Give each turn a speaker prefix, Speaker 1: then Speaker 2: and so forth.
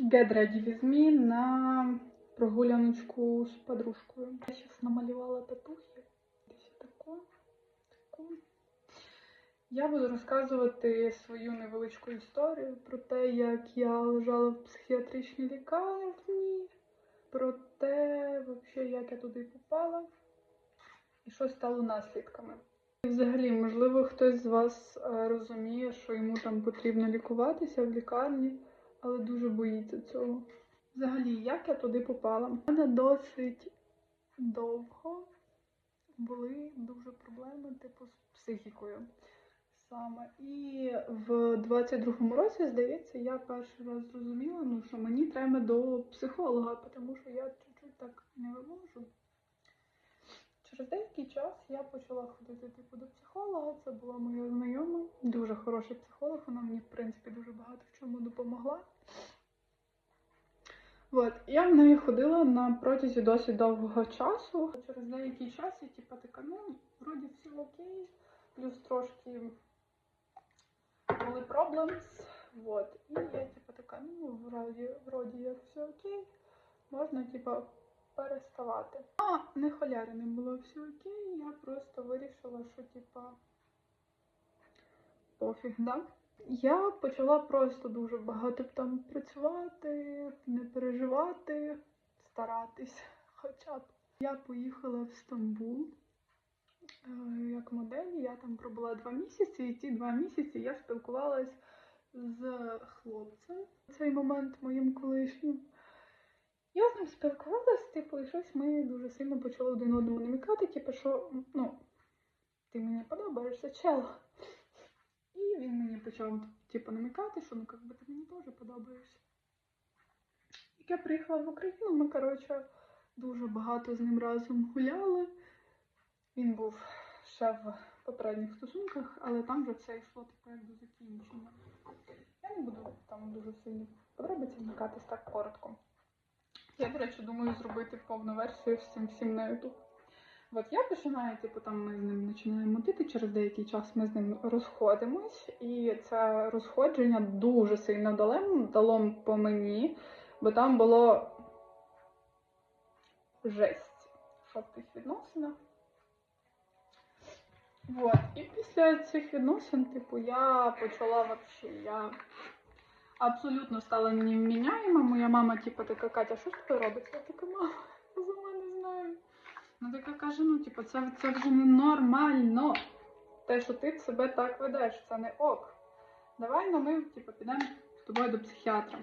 Speaker 1: Ready with на прогуляночку з подружкою. Я зараз намалювала татухи. Десь тако, тако. Я буду розказувати свою невеличку історію про те, як я лежала в психіатричній лікарні, про те, вообще, як я туди попала і що стало наслідками. І взагалі, можливо, хтось з вас е, розуміє, що йому там потрібно лікуватися в лікарні, але дуже боїться цього. Взагалі, як я туди попала? У мене досить довго були дуже проблеми, типу, з психікою саме. І в 22-му році, здається, я перший раз зрозуміла, ну, що мені треба до психолога, тому що я чуть-чуть так не виможу. Деякий час я почала ходити типу до психолога. Це була моя знайома, дуже хороший психолог. Вона мені, в принципі, дуже багато в чому допомогла. От, я в неї ходила на протязі досить довгого часу. Через деякий час я типу, така, ну, вроді все окей, плюс трошки були проблемс. Вот. І я типу така, ну, вроді, вроді як все окей, можна, типу, переставати. А не холярі не було все окей, я просто вирішила, що типа пофіг, да? Я почала просто дуже багато там працювати, не переживати, старатись хоча б. Я поїхала в Стамбул е, як модель. Я там пробула два місяці, і ті два місяці я спілкувалась з хлопцем в цей момент моїм колишнім. Я з спілкувалась, типу, і щось ми дуже сильно почали один одному намікати, типу, що ну, ти мені подобаєшся, чел. І він мені почав типу, намікати, що ну як би ти мені теж подобаєшся. Як я приїхала в Україну, ми, коротше, дуже багато з ним разом гуляли. Він був ще в попередніх стосунках, але там вже все йшло типу, як до закінчення. Я не буду там дуже сильно подробиці вмикатись так коротко. Я, до речі, думаю зробити повну версію цим всім на YouTube. От я починаю, типу, там ми з ним починаємо мотити, через деякий час ми з ним розходимось, і це розходження дуже сильно дало, дало по мені, бо там було жесть в тих відносинах. Вот. І після цих відносин, типу, я почала вообще, я абсолютно стала невміняєма. Моя мама, типу, така, Катя, що з тобою робиться? Я така, мама, я сама не знаю. Ну така каже, ну, типу, це, це вже не нормально. Те, що ти себе так ведеш, це не ок. Давай ну, ми, типу, підемо з тобою до психіатра.